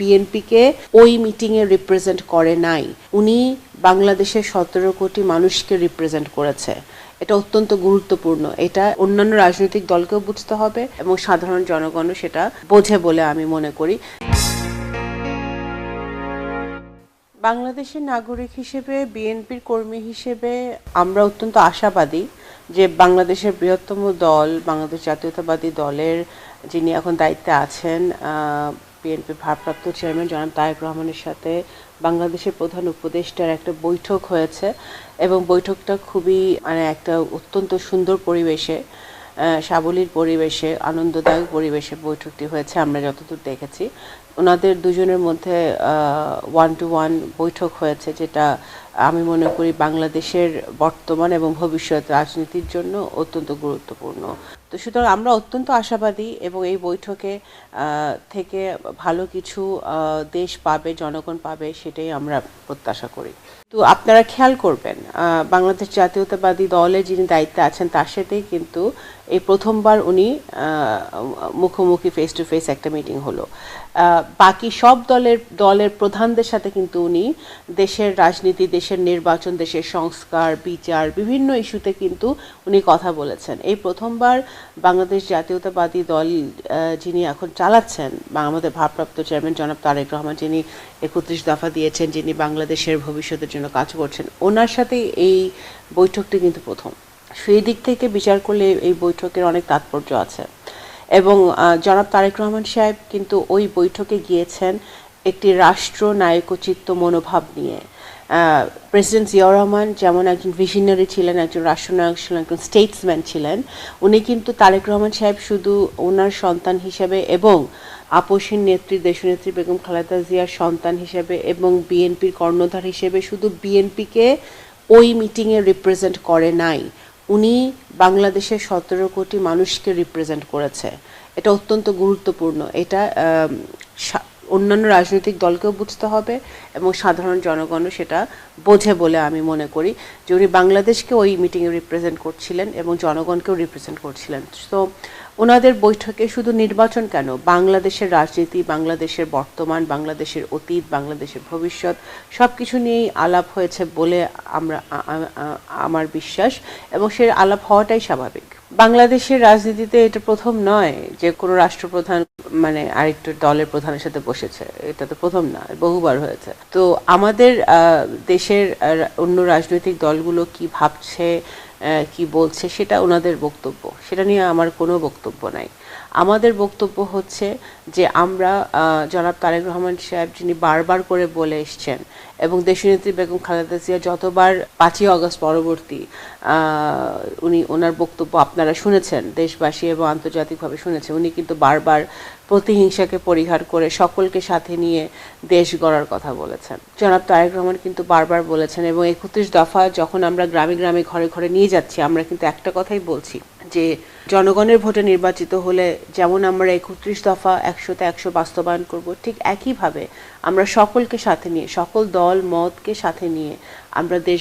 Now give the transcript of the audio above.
বিএনপিকে ওই মিটিংয়ে রিপ্রেজেন্ট করে নাই। উনি বাংলাদেশের সতেরো কোটি মানুষকে রিপ্রেজেন্ট করেছে। এটা অত্যন্ত গুরুত্বপূর্ণ। এটা অন্যান্য রাজনৈতিক দলকেও বুঝতে হবে এবং সাধারণ জনগণও সেটা বোঝে বলে আমি মনে করি। বাংলাদেশের নাগরিক হিসেবে বিএনপির কর্মী হিসেবে আমরা অত্যন্ত আশাবাদী যে বাংলাদেশের বৃহত্তম দল, বাংলাদেশ জাতীয়তাবাদী দলের যিনি এখন দায়িত্বে আছেন বিএনপি ভারপ্রাপ্ত চেয়ারম্যান জনাব তায়েক রহমানের সাথে বাংলাদেশের প্রধান উপদেষ্টার একটা বৈঠক হয়েছে এবং বৈঠকটা খুবই মানে একটা অত্যন্ত সুন্দর পরিবেশে সাবলীর পরিবেশে, আনন্দদায়ক পরিবেশে বৈঠকটি হয়েছে, আমরা যতদূর দেখেছি। ওনাদের দুজনের মধ্যে ওয়ান টু ওয়ান বৈঠক হয়েছে, যেটা আমি মনে করি বাংলাদেশের বর্তমান এবং ভবিষ্যৎ রাজনীতির জন্য অত্যন্ত গুরুত্বপূর্ণ। তো সুতরাং আমরা অত্যন্ত আশাবাদী এবং এই বৈঠকে থেকে ভালো কিছু দেশ পাবে, জনগণ পাবে, সেটাই আমরা প্রত্যাশা করি। তো আপনারা খেয়াল করবেন বাংলাদেশ জাতীয়তাবাদী দলে যিনি দায়িত্বে আছেন তার সাথেই কিন্তু এই প্রথমবার উনি মুখোমুখি ফেস টু ফেস একটা মিটিং হলো। বাকি সব দলের দলের প্রধানদের সাথে কিন্তু উনি দেশের রাজনীতি, দেশের নির্বাচন, দেশের সংস্কার, বিচার, বিভিন্ন ইস্যুতে কিন্তু উনি কথা বলেছেন। এই প্রথমবার বাংলাদেশ জাতীয়তাবাদী দল যিনি এখন চালাচ্ছেন আমাদের ভারপ্রাপ্ত চেয়ারম্যান জনাব তারেক রহমান যিনি একত্রিশ দফা দিয়েছেন, যিনি বাংলাদেশের ভবিষ্যতের জন্য কাজ করছেন, ওনার সাথে এই বৈঠকটি কিন্তু প্রথম। সেই দিক থেকে বিচার করলে এই বৈঠকের অনেক তাৎপর্য আছে। এবং জনাব তারেক রহমান সাহেব কিন্তু ওই বৈঠকে গিয়েছেন একটি রাষ্ট্র নায়কোচিত্ত মনোভাব নিয়ে। প্রেসিডেন্ট জিয়াউর রহমান যেমন একজন ভিশনারি ছিলেন, একজন রাষ্ট্রনায়ক ছিলেন, একজন স্টেটসম্যান ছিলেন, উনি কিন্তু তারেক রহমান সাহেব শুধু ওনার সন্তান হিসেবে এবং আপসীন নেত্রী দেশনেত্রী বেগম খালেদা জিয়ার সন্তান হিসেবে এবং বিএনপির কর্ণধার হিসেবে শুধু বিএনপিকে ওই মিটিংয়ে রিপ্রেজেন্ট করে নাই। উনি বাংলাদেশের সতেরো কোটি মানুষকে রিপ্রেজেন্ট করেছে। এটা অত্যন্ত গুরুত্বপূর্ণ। এটা অন্যান্য রাজনৈতিক দলকেও বুঝতে হবে এবং সাধারণ জনগণও সেটা বোঝে বলে আমি মনে করি যে উনি বাংলাদেশকে ওই মিটিংয়ে রিপ্রেজেন্ট করছিলেন এবং জনগণকেও রিপ্রেজেন্ট করছিলেন। তো ওনাদের বৈঠকে শুধু নির্বাচন কেন? বাংলাদেশের রাজনীতি, বাংলাদেশের বর্তমান, বাংলাদেশের অতীত, বাংলাদেশের ভবিষ্যৎ সব কিছু নিয়েই আলাপ হয়েছে বলে আমরা আমার বিশ্বাস এবং সে আলাপ হওয়াটাই স্বাভাবিক। বাংলাদেশের রাজনীতিতে এটা প্রথম নয় যে কোনো রাষ্ট্রপ্রধান মানে আরেকটু দলের প্রধানের সাথে বসেছে। এটা তো প্রথম না, বহুবার হয়েছে। তো আমাদের দেশের অন্য রাজনৈতিক দলগুলো কি ভাবছে কি বলছে সেটা ওনাদের বক্তব্য। সেটা নিয়ে আমার কোনো বক্তব্য নাই। আমাদের বক্তব্য হচ্ছে যে আমরা জনাব তারেক রহমান সাহেব যিনি বারবার করে বলে এসছেন এবং দেশনেত্রী বেগম খালেদা জিয়া যতবার পাঁচই অগস্ট পরবর্তী উনি ওনার বক্তব্য আপনারা শুনেছেন, দেশবাসী এবং আন্তর্জাতিকভাবে শুনেছেন, উনি কিন্তু বারবার প্রতিহিংসাকে পরিহার করে সকলকে সাথে নিয়ে দেশ গড়ার কথা বলেছেন। জনাব তারেক রহমান কিন্তু বারবার বলেছেন এবং একত্রিশ দফা যখন আমরা গ্রামে গ্রামে ঘরে ঘরে নিয়ে যাচ্ছি, আমরা কিন্তু একটা কথাই বলছি যে জনগণের ভোটে নির্বাচিত হলে যেমন আমরা একত্রিশ দফা একশোতে একশো বাস্তবায়ন করব, ঠিক একইভাবে আমরা সকলকে সাথে নিয়ে, সকল দল, মতকে সাথে নিয়ে আমরা দেশ